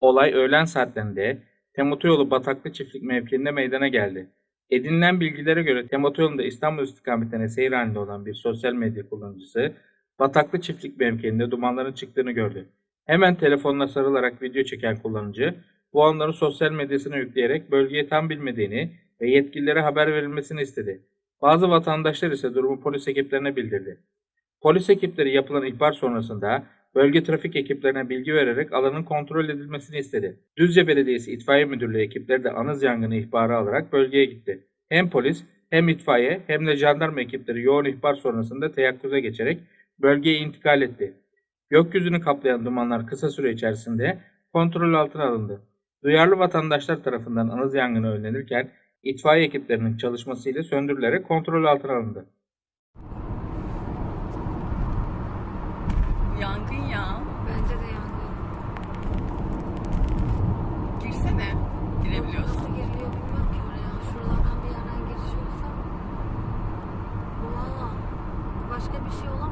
Olay öğlen saatlerinde Temotoyolu Bataklı Çiftlik mevkiinde meydana geldi. Edinilen bilgilere göre Temotoyolu'nda İstanbul istikametine seyir halinde olan bir sosyal medya kullanıcısı Bataklı Çiftlik mevkiinde dumanların çıktığını gördü. Hemen telefonuna sarılarak video çeken kullanıcı bu anları sosyal medyasına yükleyerek bölgeyi tam bilmediğini ve yetkililere haber verilmesini istedi. Bazı vatandaşlar ise durumu polis ekiplerine bildirdi. Polis ekipleri yapılan ihbar sonrasında bölge trafik ekiplerine bilgi vererek alanın kontrol edilmesini istedi. Düzce Belediyesi İtfaiye Müdürlüğü ekipleri de anız yangını ihbarı alarak bölgeye gitti. Hem polis hem itfaiye hem de jandarma ekipleri yoğun ihbar sonrasında teyakkuza geçerek bölgeye intikal etti. Gökyüzünü kaplayan dumanlar kısa süre içerisinde kontrol altına alındı. Duyarlı vatandaşlar tarafından anız yangını önlenirken itfaiye ekiplerinin çalışmasıyla söndürülerek kontrol altına alındı. Yangın ya. Bence de yangın. Girsene. Girebiliyorsun. Nasıl giriliyor bilmiyorum ki oraya. Şuralardan bir yerden giriş olsa. Oha. Başka bir şey olamaz.